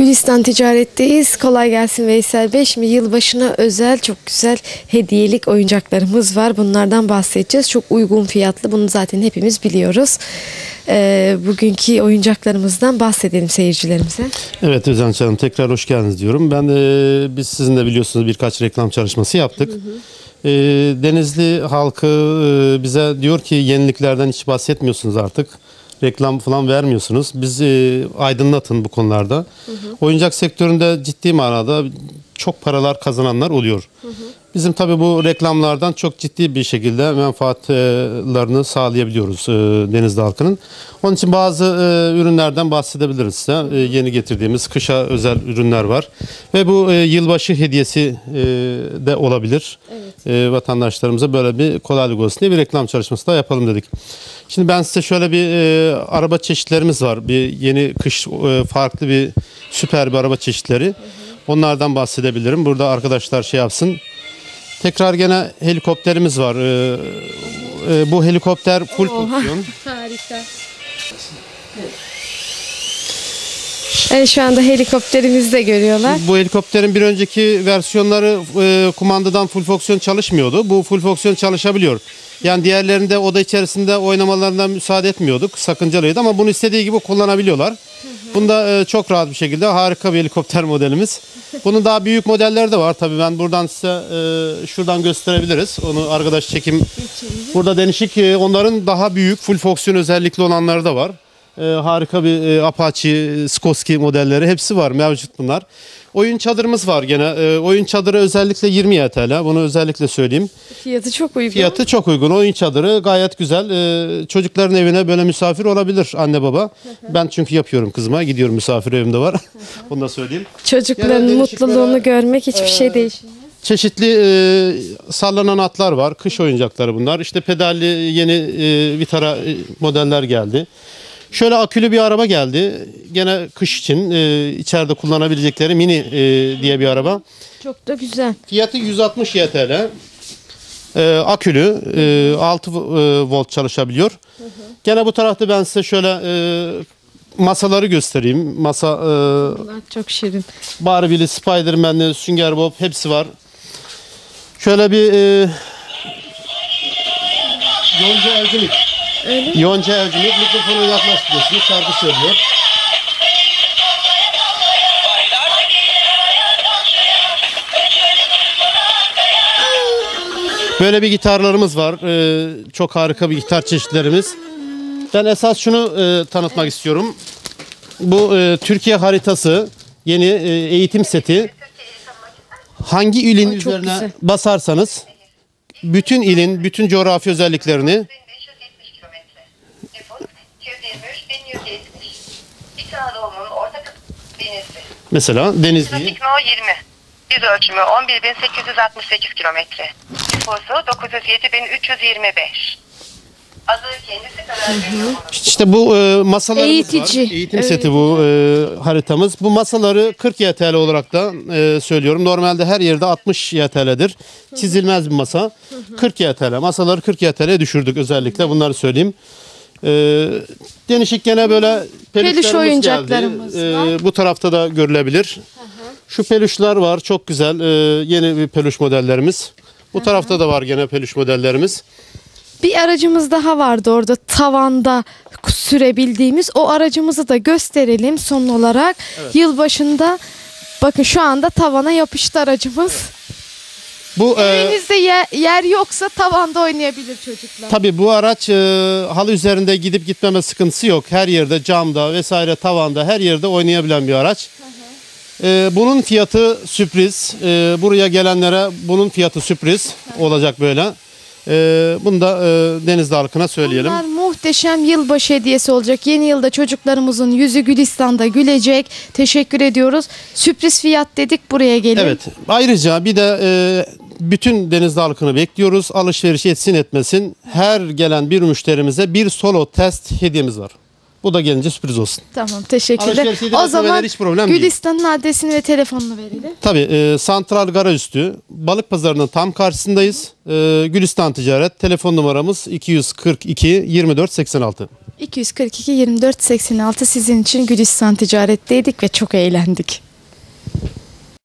Gülistan Ticaret'teyiz. Kolay gelsin Veysel Bey. Şimdi yılbaşına özel çok güzel hediyelik oyuncaklarımız var. Bunlardan bahsedeceğiz. Çok uygun fiyatlı. Bunu zaten hepimiz biliyoruz. Ee, bugünkü oyuncaklarımızdan bahsedelim seyircilerimize. Evet Özen Hanım tekrar hoş geldiniz diyorum. Ben e, biz sizin de biliyorsunuz birkaç reklam çalışması yaptık. E, Denizli halkı e, bize diyor ki yeniliklerden hiç bahsetmiyorsunuz artık. Reklam falan vermiyorsunuz. Biz e, aydınlatın bu konularda. Oyuncak sektöründe ciddi manada çok paralar kazananlar oluyor. Bizim tabii bu reklamlardan çok ciddi bir şekilde menfaatlerini sağlayabiliyoruz e, Denizli halkının. Onun için bazı e, ürünlerden bahsedebiliriz size. E, yeni getirdiğimiz kışa özel ürünler var. Ve bu yılbaşı hediyesi de olabilir. E, vatandaşlarımıza böyle bir kolaylık olsun diye bir reklam çalışması da yapalım dedik. Şimdi ben size şöyle bir araba çeşitlerimiz var. Bir yeni kış farklı bir süper bir araba çeşitleri. Onlardan bahsedebilirim. Burada arkadaşlar şey yapsın. Tekrar gene helikopterimiz var. Ee, e, bu helikopter full fonksiyon. Harika. Evet, şu anda helikopterimizi de görüyorlar. Bu helikopterin bir önceki versiyonları e, kumandadan full fonksiyon çalışmıyordu. Bu full fonksiyon çalışabiliyor. Yani diğerlerinde oda içerisinde oynamalarına müsaade etmiyorduk. Sakıncalıydı ama bunu istediği gibi kullanabiliyorlar. Bunda e, çok rahat bir şekilde harika bir helikopter modelimiz. Bunun daha büyük modelleri de var. Tabii ben buradan size e, şuradan gösterebiliriz. Onu arkadaş çekim. Burada denişik e, onların daha büyük full fonksiyon özellikli olanları da var. E, harika bir e, Apache, Skorsky modelleri hepsi var mevcut bunlar. Oyun çadırımız var gene. E, oyun çadırı özellikle 20 YTL. Bunu özellikle söyleyeyim. Fiyatı çok uygun. Fiyatı çok uygun. Oyun çadırı gayet güzel. Ee, çocukların evine böyle misafir olabilir anne baba. Ben çünkü yapıyorum kızıma. Gidiyorum misafir evimde var. Bunu da söyleyeyim. Çocukların Genelde mutluluğunu görmek hiçbir şey değişmiyor. Çeşitli e, sallanan atlar var. Kış oyuncakları bunlar. İşte pedalli yeni e, Vitara e, modeller geldi. Şöyle akülü bir araba geldi. Gene kış için e, içeride kullanabilecekleri mini e, diye bir araba. Çok da güzel. Fiyatı 160 YTL. Ee, akülü e, 6 e, volt çalışabiliyor. Gene bu tarafta ben size şöyle e, masaları göstereyim. Masa e, Bunlar çok şirin. Barbie'li, Spider-Man'li, Sünger Bob hepsi var. Şöyle bir e, Yonca Evcilik. Yonca Evcilik mikrofonu yaklaştırıyorsunuz. Şarkı söylüyor. Böyle bir gitarlarımız var. Ee, çok harika bir gitar çeşitlerimiz. Ben esas şunu e, tanıtmak istiyorum. Bu e, Türkiye haritası yeni e, eğitim seti. Hangi ilin çok üzerine güzel. basarsanız bütün ilin bütün coğrafi özelliklerini mesela Denizli'yi Trafik No 20. Yüz ölçümü 11868 kilometre. Nüfusu 907325. Adı kendisi veriyor. İşte bu e, masalarımız Eğitici. var. Eğitim Evet. seti bu e, haritamız. Bu masaları 40 YTL olarak da e, söylüyorum. Normalde her yerde 60 YTL'dir. Çizilmez bir masa. 40 YTL. Masaları 40 YTL'ye düşürdük özellikle. Bunları söyleyeyim. E, denişik gene böyle peluşlarımız oyuncaklarımız geldi. E, var. bu tarafta da görülebilir. Şu peluşlar var. Çok güzel. E, yeni bir peluş modellerimiz. Bu tarafta da var gene peluş modellerimiz. Bir aracımız daha vardı orada tavanda sürebildiğimiz. O aracımızı da gösterelim son olarak. Yılbaşında bakın şu anda tavana yapıştı aracımız. Bu Evinizde yer, yer yoksa tavanda oynayabilir çocuklar. Tabii bu araç e, halı üzerinde gidip gitmeme sıkıntısı yok. Her yerde camda vesaire tavanda her yerde oynayabilen bir araç. E, bunun fiyatı sürpriz. E, buraya gelenlere bunun fiyatı sürpriz olacak böyle. E, bunu da e, Denizli halkına söyleyelim. Bunlar muhteşem yılbaşı hediyesi olacak. Yeni yılda çocuklarımızın yüzü Gülistan'da gülecek. Teşekkür ediyoruz. Sürpriz fiyat dedik buraya gelin. Evet. Ayrıca bir de e, bütün Denizli halkını bekliyoruz. Alışveriş etsin etmesin. Her gelen bir müşterimize bir solo test hediyemiz var. Bu da gelince sürpriz olsun. Tamam teşekkürler. Alışveriş hediyesi O zaman hiç problem değil. Gülistan'ın adresini ve telefonunu verelim. Tabii e, Santral Garaj Üstü balık pazarının tam karşısındayız. E, Gülistan Ticaret telefon numaramız 242 24 86. 242 24 86 sizin için Gülistan ticaretteydik ve çok eğlendik.